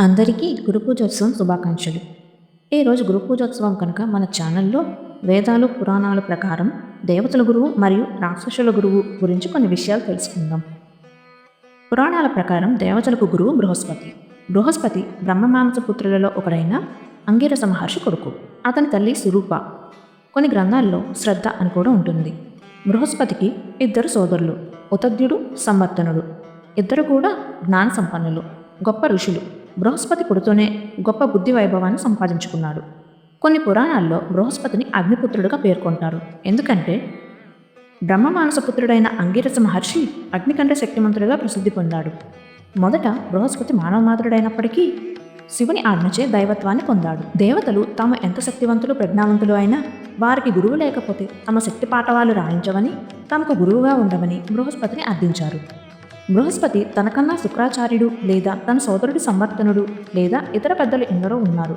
అందరికీ గురు పూజోత్సవం శుభాకాంక్షలు. ఈరోజు గురు పూజోత్సవం కనుక మన ఛానల్లో వేదాలు పురాణాల ప్రకారం దేవతల గురువు మరియు రాక్షసుల గురువు గురించి కొన్ని విషయాలు తెలుసుకుందాం. పురాణాల ప్రకారం దేవతలకు గురువు బృహస్పతి. బృహస్పతి బ్రహ్మమానస పుత్రులలో ఒకడైన అంగిరస మహర్షి కొడుకు. అతని తల్లి సురూప. కొన్ని గ్రంథాల్లో శ్రద్ధ అని కూడా ఉంటుంది. బృహస్పతికి ఇద్దరు సోదరులు. ఉతద్యుడు సంవర్తనుడు. ఇద్దరు కూడా జ్ఞాన సంపన్నులు. గొప్ప ఋషులు. బృహస్పతి పుడుతూనే గొప్ప బుద్ధి వైభవాన్ని సంపాదించుకున్నాడు. కొన్ని పురాణాల్లో బృహస్పతిని అగ్నిపుత్రుడుగా పేర్కొంటారు. ఎందుకంటే బ్రహ్మ మానసపుత్రుడైన అంగిరస మహర్షి అగ్నికండ కంటే శక్తిమంతుడిగా ప్రసిద్ధి పొందాడు. మొదట బృహస్పతి మానవమాతృడైనప్పటికీ శివుని ఆజ్ఞచే దైవత్వాన్ని పొందాడు. దేవతలు తాము ఎంత శక్తివంతులు ప్రజ్ఞావంతులు అయినా వారికి గురువు లేకపోతే తమ శక్తి పాఠవాలు రాయించవని తమకు గురువుగా ఉండవని బృహస్పతిని అర్థించారు. బృహస్పతి తనకన్నా శుక్రాచార్యుడు లేదా తన సోదరుడి సంవర్తనుడు లేదా ఇతర పెద్దలు ఎందరో ఉన్నారు.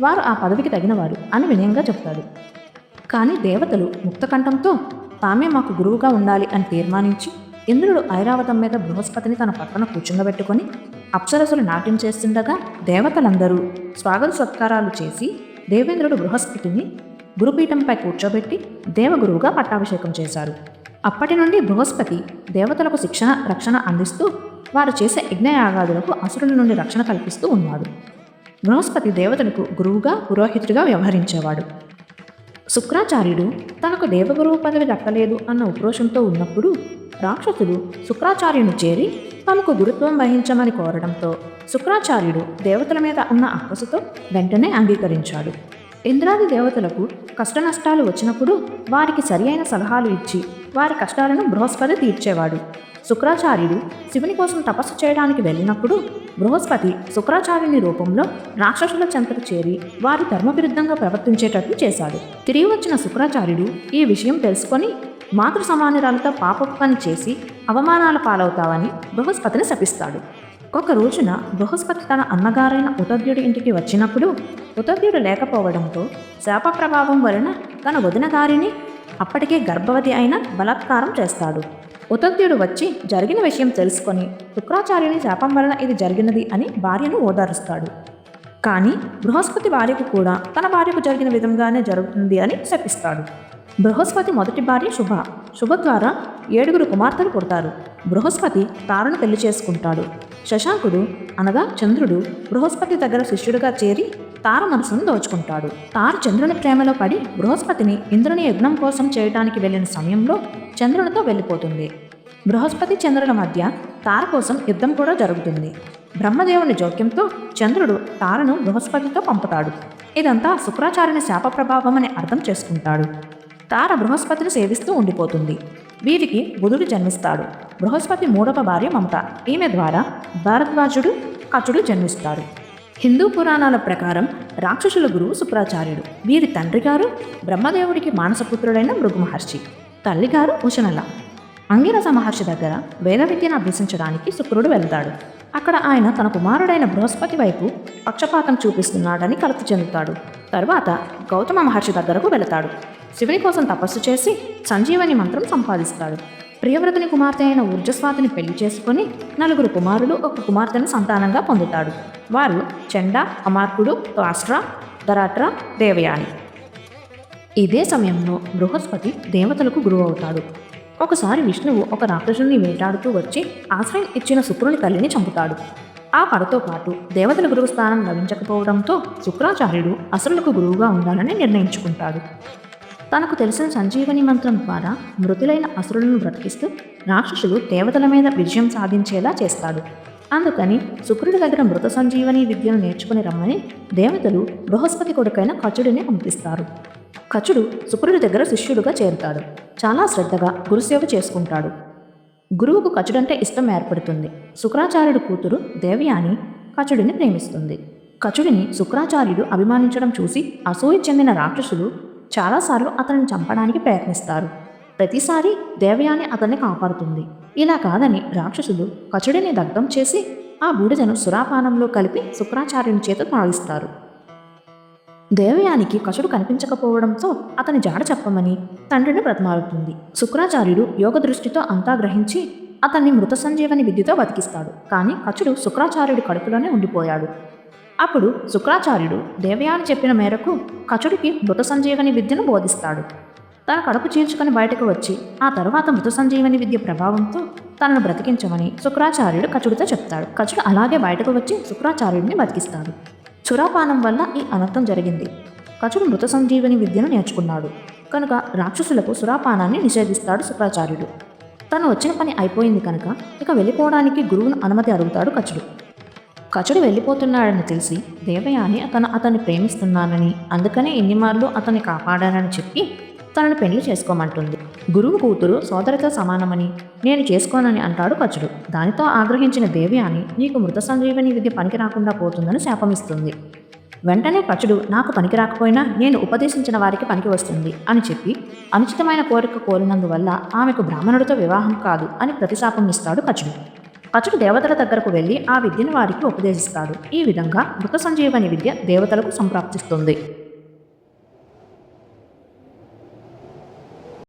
వారు ఆ పదవికి తగినవారు అని వినయంగా చెప్తాడు. కానీ దేవతలు ముక్తకంఠంతో తామే మాకు గురువుగా ఉండాలి అని తీర్మానించి ఇంద్రుడు ఐరావతం మీద బృహస్పతిని తన పక్కన కూర్చుండబెట్టుకొని అప్సరసులు నాట్యం చేస్తుండగా దేవతలందరూ స్వాగత సత్కారాలు చేసి దేవేంద్రుడు బృహస్పతిని గురుపీఠంపై కూర్చోబెట్టి దేవగురువుగా పట్టాభిషేకం చేశారు. అప్పటి నుండి బృహస్పతి దేవతలకు శిక్షణ రక్షణ అందిస్తూ వారు చేసే యజ్ఞయాగాదులకు అసురుల నుండి రక్షణ కల్పిస్తూ ఉన్నాడు. బృహస్పతి దేవతలకు గురువుగా పురోహితుడిగా వ్యవహరించేవాడు. శుక్రాచార్యుడు తనకు దేవగురువు పదవి దక్కలేదు అన్న ఉక్రోషంతో ఉన్నప్పుడు రాక్షసులు శుక్రాచార్యుని చేరి తమకు గురుత్వం వహించమని కోరడంతో శుక్రాచార్యుడు దేవతల మీద ఉన్న అక్కసుతో వెంటనే అంగీకరించాడు. ఇంద్రాది దేవతలకు కష్ట నష్టాలు వచ్చినప్పుడు వారికి సరియైన సలహాలు ఇచ్చి వారి కష్టాలను బృహస్పతి తీర్చేవాడు. శుక్రాచార్యుడు శివుని కోసం తపస్సు చేయడానికి వెళ్ళినప్పుడు బృహస్పతి శుక్రాచార్యుని రూపంలో రాక్షసుల చెంతకు చేరి వారి ధర్మవిరుద్ధంగా ప్రవర్తించేటట్లు చేశాడు. తిరిగి వచ్చిన శుక్రాచార్యుడు ఈ విషయం తెలుసుకొని మాతృ సమానురాలతో పాపపు పని చేసి అవమానాల పాలవుతావని బృహస్పతిని శపిస్తాడు. ఒక రోజున బృహస్పతి తన అన్నగారైన ఉతద్యుడి ఇంటికి వచ్చినప్పుడు ఉతద్యుడు లేకపోవడంతో శాప ప్రభావం వలన తన వదిన గారిని అప్పటికే గర్భవతి అయిన బలాత్కారం చేస్తాడు. ఉతద్యుడు వచ్చి జరిగిన విషయం తెలుసుకొని శుక్రాచార్యుని శాపం వలన ఇది జరిగినది అని భార్యను ఓదారుస్తాడు. కానీ బృహస్పతి భార్యకు కూడా తన భార్యకు జరిగిన విధంగానే జరుగుతుంది అని శపిస్తాడు. బృహస్పతి మొదటి భార్య శుభ. శుభ ద్వారా ఏడుగురు కుమార్తెలు పుడతారు. బృహస్పతి తారను పెళ్ళి చేసుకుంటాడు. శశాంకుడు అనగా చంద్రుడు బృహస్పతి దగ్గర శిష్యుడిగా చేరి తార మనసును దోచుకుంటాడు. తార చంద్రుని ప్రేమలో పడి బృహస్పతిని ఇంద్రుని యజ్ఞం కోసం చేయటానికి వెళ్ళిన సమయంలో చంద్రునితో వెళ్ళిపోతుంది. బృహస్పతి చంద్రుల మధ్య తార కోసం యుద్ధం కూడా జరుగుతుంది. బ్రహ్మదేవుని జోక్యంతో చంద్రుడు తారను బృహస్పతితో పంపుతాడు. ఇదంతా శుక్రాచార్యుని శాప ప్రభావం అని అర్థం చేసుకుంటాడు. తార బృహస్పతిని సేవిస్తూ ఉండిపోతుంది. వీరికి బుధుడు జన్మిస్తాడు. బృహస్పతి మూడవ భార్య మమత. ఈమె ద్వారా భారద్వాజుడు కచుడు జన్మిస్తాడు. హిందూ పురాణాల ప్రకారం రాక్షసుల గురువు శుక్రాచార్యుడు. వీరి తండ్రి గారు బ్రహ్మదేవుడికి మానసపుత్రుడైన మృగు మహర్షి తల్లిగారు ఉషనల. అంగిరస మహర్షి దగ్గర వేద విద్యను అభ్యసించడానికి శుక్రుడు వెళ్తాడు. అక్కడ ఆయన తన కుమారుడైన బృహస్పతి వైపు పక్షపాతం చూపిస్తున్నాడని కలత చెందుతాడు. తరువాత గౌతమ మహర్షి దగ్గరకు వెళతాడు. శివుని కోసం తపస్సు చేసి సంజీవని మంత్రం సంపాదిస్తాడు. ప్రియవ్రతుని కుమార్తె అయిన ఊర్జస్వాతిని పెళ్ళి చేసుకుని నలుగురు కుమారులు ఒక కుమార్తెను సంతానంగా పొందుతాడు. వారు చెండ అమార్కుడు త్వాస్ట్ర దరాట్ర దేవయాని. ఇదే సమయంలో బృహస్పతి దేవతలకు గురువు అవుతాడు. ఒకసారి విష్ణువు ఒక రాక్షసుని వేటాడుతూ వచ్చి ఆశ్రయం ఇచ్చిన శుక్రుని తల్లిని చంపుతాడు. ఆ పడతో పాటు దేవతల గురువు స్థానం లభించకపోవడంతో శుక్రాచార్యుడు అసలుకు గురువుగా ఉండాలని నిర్ణయించుకుంటాడు. తనకు తెలిసిన సంజీవని మంత్రం ద్వారా మృతులైన అసురులను బ్రతికిస్తూ రాక్షసులు దేవతల మీద విజయం సాధించేలా చేస్తాడు. అందుకని శుక్రుడి దగ్గర మృత సంజీవని విద్యను నేర్చుకుని రమ్మని దేవతలు బృహస్పతి కొడుకైన కచుడిని పంపిస్తారు. కచుడు శుక్రుడి దగ్గర శిష్యుడుగా చేరుతాడు. చాలా శ్రద్ధగా గురుసేవ చేసుకుంటాడు. గురువుకు కచుడంటే ఇష్టం ఏర్పడుతుంది. శుక్రాచార్యుడు కూతురు దేవయాని కచుడిని ప్రేమిస్తుంది. కచుడిని శుక్రాచార్యుడు అభిమానించడం చూసి అసూయ చెందిన రాక్షసులు చాలాసార్లు అతనిని చంపడానికి ప్రయత్నిస్తారు. ప్రతిసారి దేవయాని అతన్ని కాపాడుతుంది. ఇలా కాదని రాక్షసులు కచుడిని దగ్ధం చేసి ఆ బూడిదను సురాపానంలో కలిపి శుక్రాచార్యుని చేత తాగిస్తారు దేవయానికి కచుడు కనిపించకపోవడంతో అతని జాడ చెప్పమని తండ్రిని బ్రతమాలుతుంది. శుక్రాచార్యుడు యోగ దృష్టితో అంతా గ్రహించి అతన్ని మృత సంజీవని విద్యతో బతికిస్తాడు. కానీ కచుడు శుక్రాచార్యుడి కడుపులోనే ఉండిపోయాడు. అప్పుడు శుక్రాచార్యుడు దేవయాని చెప్పిన మేరకు కచుడికి మృత సంజీవని విద్యను బోధిస్తాడు. తన కడుపు చీల్చుకొని బయటకు వచ్చి ఆ తరువాత మృత సంజీవని విద్య ప్రభావంతో తనను బ్రతికించమని శుక్రాచార్యుడు కచుడితో చెప్తాడు. కచుడు అలాగే బయటకు వచ్చి శుక్రాచార్యుడిని బతికిస్తాడు. చురాపానం వల్ల ఈ అనర్థం జరిగింది. కచుడు మృత సంజీవని విద్యను నేర్చుకున్నాడు. కనుక రాక్షసులకు సురాపానాన్ని నిషేధిస్తాడు శుక్రాచార్యుడు. తను వచ్చిన పని అయిపోయింది కనుక ఇక వెళ్ళిపోవడానికి గురువును అనుమతి అడుగుతాడు కచుడు. కచుడు వెళ్ళిపోతున్నాడని తెలిసి దేవయాని అతను అతన్ని ప్రేమిస్తున్నానని అందుకనే ఎన్ని మార్లు అతన్ని కాపాడానని చెప్పి తనను పెళ్ళి చేసుకోమంటుంది. గురువు కూతురు సోదరితో సమానమని నేను చేసుకోనని అంటాడు కచుడు. దానితో ఆగ్రహించిన దేవయాని నీకు మృత సంజీవని విద్య పనికి రాకుండా పోతుందని శాపమిస్తుంది. వెంటనే కచుడు నాకు పనికి రాకపోయినా నేను ఉపదేశించిన వారికి పనికి వస్తుంది అని చెప్పి అనుచితమైన కోరిక కోరినందువల్ల ఆమెకు బ్రాహ్మణుడితో వివాహం కాదు అని ప్రతిశాపం ఇస్తాడు కచుడు. కచుడు దేవతల దగ్గరకు వెళ్ళి ఆ విద్యను వారికి ఉపదేశిస్తాడు. ఈ విధంగా మృత సంజీవని విద్య దేవతలకు సంప్రాప్తిస్తుంది.